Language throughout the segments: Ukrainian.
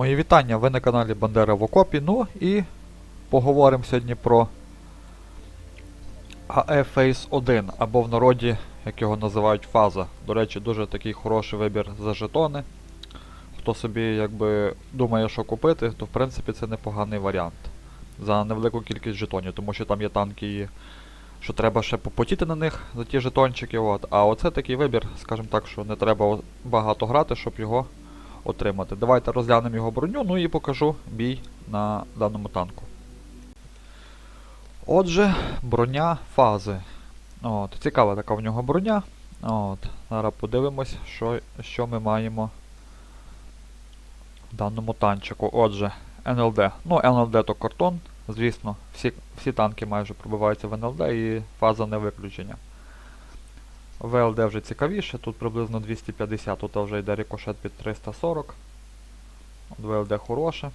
Мої вітання, ви на каналі Бандера в Окопі. Ну і поговоримо сьогодні про AE Phase 1, або в народі, як його називають, фаза. До речі, дуже такий хороший вибір за жетони. Хто собі якби думає, що купити, то в принципі це непоганий варіант. За невелику кількість жетонів, тому що там є танки, що треба ще попотіти на них за ті жетончики. От. А оце такий вибір, скажімо так, що не треба багато грати, щоб його отримати. Давайте розглянемо його броню, ну і покажу бій на даному танку. Отже, броня фази. От, цікава така в нього броня. От, зараз подивимось, що, що ми маємо в даному танчику. Отже, НЛД. Ну, НЛД то картон. Звісно, всі, всі танки майже пробиваються в НЛД і фаза не виключення. ВЛД вже цікавіше, тут приблизно 250, тут вже йде рикошет під 340. От ВЛД хороше.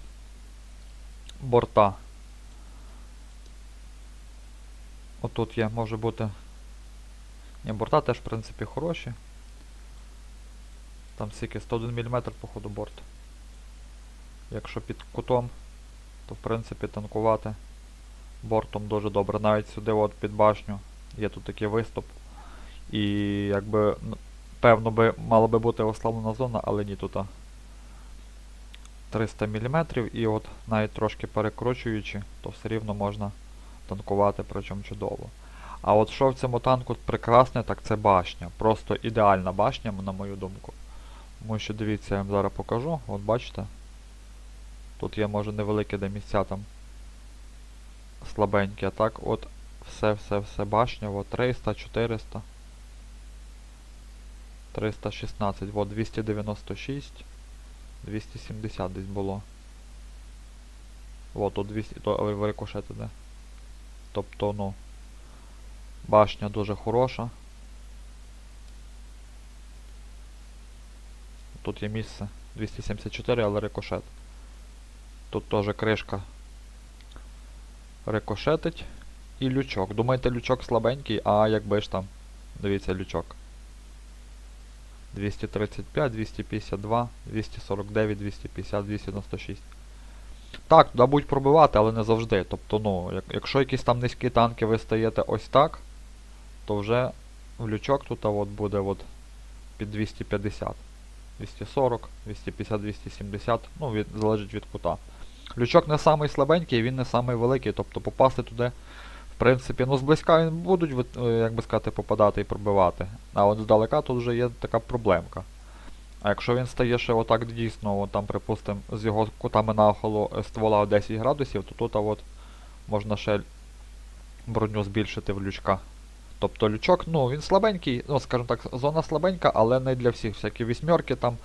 Борта. Отут є, може бути. Ні, борта теж, в принципі, хороші. Там скільки 101 мм, походу, борт. Якщо під кутом, то в принципі танкувати бортом дуже добре. Навіть сюди от під башню є тут такий виступ. І якби певно би мала би бути ослаблена зона, але ні тут. а, 300 мм і от навіть трошки перекручуючи, то все рівно можна танкувати, причому чудово. А от що в цьому танку прекрасне, так це башня. Просто ідеальна башня, на мою думку. Тому що дивіться, я вам зараз покажу. От бачите. Тут є може невеликі де місця там слабенькі, а так от все-все-все башня, от 300, 400. 316, от 296, 270 десь було. От тут 200, то ви рикошет іде. Тобто, ну, башня дуже хороша. Тут є місце 274, але рикошет. Тут теж кришка рикошетить. І лючок. Думаєте, лючок слабенький, а якби ж там. Дивіться, лючок. 235, 252, 249, 250, 296. Так, туди будуть пробивати, але не завжди. Тобто, ну, як, якщо якісь там низькі танки ви стаєте ось так, то вже в лючок тут от буде от під 250. 240, 250, 270, ну, від, залежить від кута. Лючок не самий слабенький, він не самий великий, тобто попасти туди, в принципі, ну зблизька він будуть, е, як би сказати, попадати і пробивати. А от здалека тут вже є така проблемка. А якщо він стає ще отак дійсно, там, припустимо, з його кутами нахилу е, ствола 10 градусів, то тут а от можна ще броню збільшити в лючка. Тобто лючок, ну, він слабенький, ну, скажімо так, зона слабенька, але не для всіх. Всякі вісьмерки там,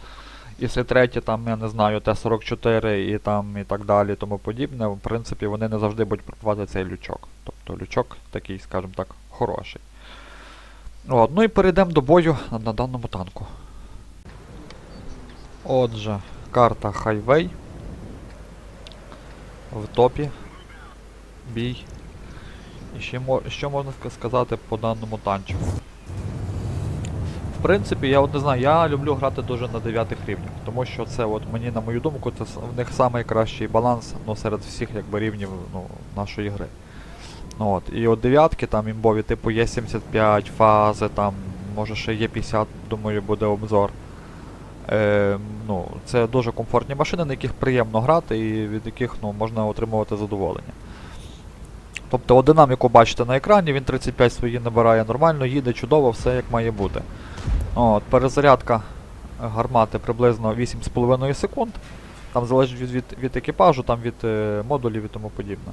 і С3, там, я не знаю, Т-44 і там і так далі, тому подібне. В принципі, вони не завжди будуть пробувати цей лючок. Тобто лючок такий, скажімо так, хороший. От, ну і перейдемо до бою на, на даному танку. Отже, карта Хайвей. В топі. Бій. І ще що можна сказати по даному танчику? В принципі, я от не знаю, я люблю грати дуже на 9 рівнях, тому що це, от мені, на мою думку, це в них найкращий баланс ну, серед всіх якби, рівнів ну, нашої гри. Ну, от. І от дев'ятки там імбові, типу є 75 фази, там, може ще є 50, думаю, буде обзор. Е, ну, це дуже комфортні машини, на яких приємно грати і від яких ну, можна отримувати задоволення. Тобто динаміку бачите на екрані, він 35 свої набирає нормально, їде чудово, все як має бути. От, перезарядка гармати приблизно 8,5 секунд. Там залежить від, від, від екіпажу, там від е, модулів і тому подібне.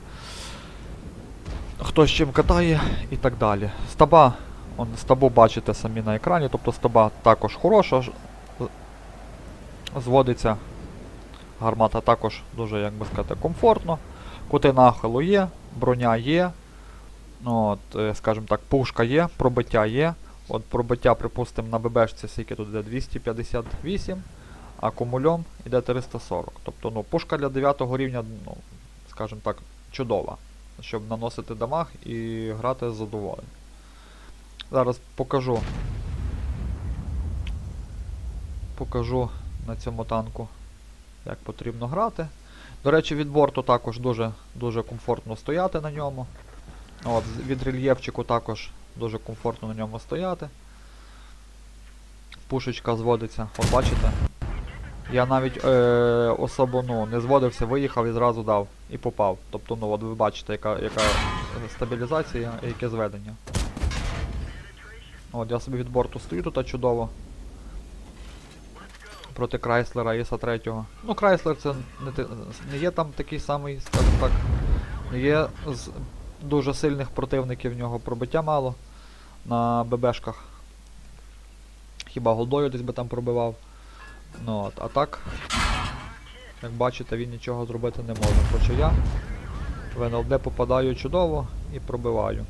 Хто з чим катає і так далі. Стаба, он, стабу бачите самі на екрані, тобто стаба також хороша. Зводиться. Гармата також дуже, як би сказати, комфортно. Кути нахилу є, броня є. От, е, скажімо так, пушка є, пробиття є. От пробиття, припустимо, на ББшці скільки тут йде 258, а кумульом йде 340. Тобто, ну, пушка для 9 рівня, ну, скажімо так, чудова, щоб наносити дамаг і грати з задоволенням. Зараз покажу. Покажу на цьому танку як потрібно грати. До речі, від борту також дуже, дуже комфортно стояти на ньому. От, від рельєфчику також дуже комфортно на ньому стояти. Пушечка зводиться, от бачите? Я навіть е, особо ну, не зводився, виїхав і зразу дав і попав. Тобто, ну от ви бачите, яка, яка стабілізація і яке зведення. От, я собі від борту стою тут чудово. Проти Крайслера Іса 3. Ну, Крайслер це не, не є там такий самий, скажімо так. Є з дуже сильних противників в нього пробиття мало на ББшках. Хіба голдою десь би там пробивав. Ну от, а так, як бачите, він нічого зробити не може. Хоча я в НЛД попадаю чудово і пробиваю.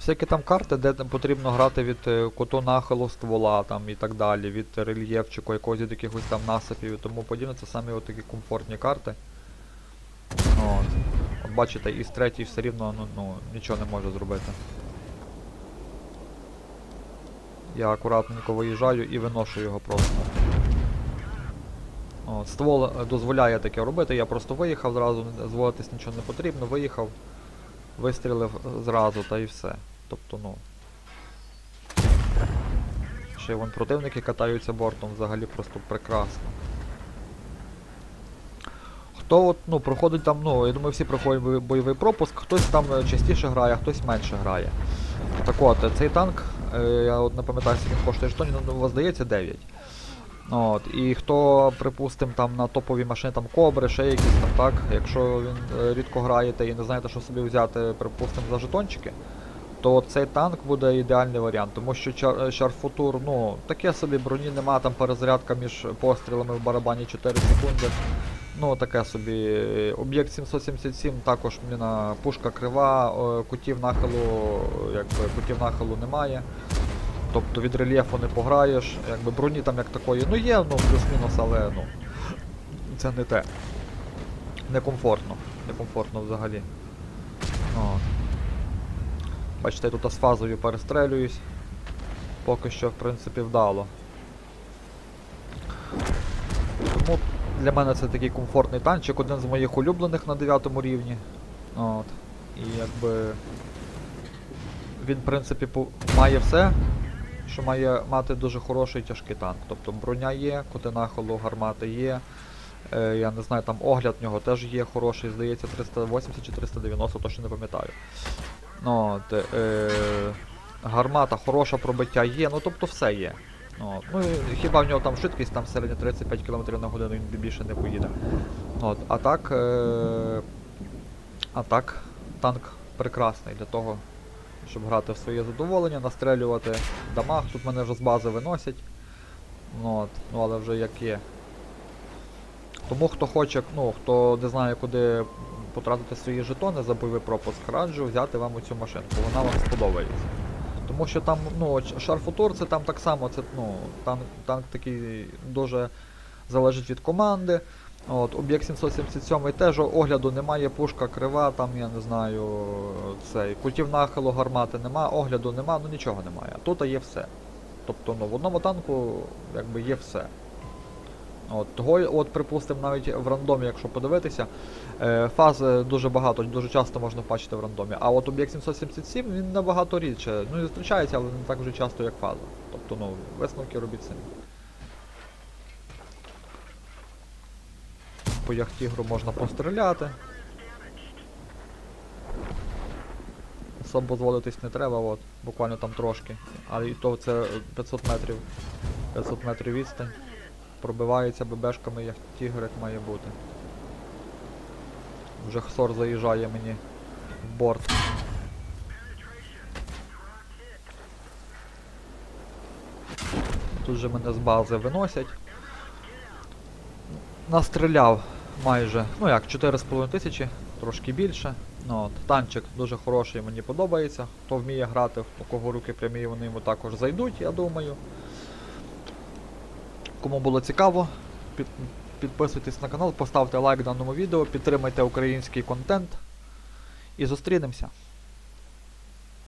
Всякі там карти, де там потрібно грати від е, куту нахилу ствола там і так далі, від рельєфчику, якогось від якихось там насипів і тому подібне, це самі от такі комфортні карти. От. От бачите, із третій все рівно ну, ну, нічого не може зробити. Я акуратненько виїжджаю і виношу його просто. От, ствол е, дозволяє таке робити, я просто виїхав зразу, зводитись нічого не потрібно, виїхав, вистрілив зразу та і все. Тобто, ну. Ще вон противники катаються бортом, взагалі просто прекрасно. Хто от, ну, проходить там, ну, я думаю, всі проходять бойовий пропуск, хтось там е, частіше грає, хтось менше грає. Так от, е, цей танк, е, я от не пам'ятаю, скільки він коштує штонів, ну, здається 9. От, і хто, припустим, там на топові машини, там кобри, ще якісь там, так, якщо він рідко граєте і не знаєте, що собі взяти, припустим, за жетончики, то цей танк буде ідеальний варіант, тому що чар, Шарфутур, ну, таке собі броні нема, там перезарядка між пострілами в барабані 4 секунди. Ну, таке собі. Об'єкт 777 також блін, пушка крива, е, кутів нахилу, якби кутів нахилу немає. Тобто від рельєфу не пограєш, якби броні там як такої, ну є, ну плюс-мінус, але ну. Це не те. Некомфортно. Некомфортно взагалі. От. Бачите, я тут з фазою перестрелююсь. Поки що, в принципі, вдало. Тому для мене це такий комфортний танчик, один з моїх улюблених на 9 рівні. От. І якби. Він, в принципі, має все, що має мати дуже хороший тяжкий танк. Тобто броня є, коти нахилу гармати є. Е, я не знаю, там огляд в нього теж є хороший, здається, 380 чи 390, точно не пам'ятаю. От, е, гармата, хороше пробиття є, ну тобто все є. От. Ну, хіба в нього там швидкість там середня 35 км на годину, він більше не поїде. От. А так. Е, а так, танк прекрасний для того, щоб грати в своє задоволення, настрелювати дамаг. Тут мене вже з бази виносять. Ну, от, ну але вже як є. Тому хто хоче, ну, хто не знає, куди потратити свої жетони за бойовий пропуск, раджу взяти вам оцю машинку, вона вам сподобається. Тому що там, ну, шарфутор це там так само, це, ну, танк, танк такий дуже залежить від команди. От, об'єкт 777 теж огляду немає, пушка крива, там я не знаю, цей, кутів нахилу гармати нема, огляду нема, ну нічого немає. Тут є все. Тобто ну, в одному танку якби є все. От, того, от, припустимо, навіть в рандомі, якщо подивитися, е, фаз е, дуже багато, дуже часто можна бачити в рандомі. А от об'єкт 777 він набагато рідше. Ну і зустрічається, але не так вже часто, як фаза. Тобто, ну, висновки робіть самі. По яхтігру можна постріляти. Особо зводитись не треба, от, буквально там трошки. Але і то це 500 метрів. 500 метрів відстань. Пробивається ББшками яхтігр, як має бути. Вже Хсор заїжджає мені в борт. Тут же мене з бази виносять. Настріляв майже, ну як, 4,5 тисячі, трошки більше. Ну, от, танчик дуже хороший, мені подобається. Хто вміє грати, у кого руки прямі, вони йому також зайдуть, я думаю. Кому було цікаво, під, підписуйтесь на канал, поставте лайк даному відео, підтримайте український контент і зустрінемося.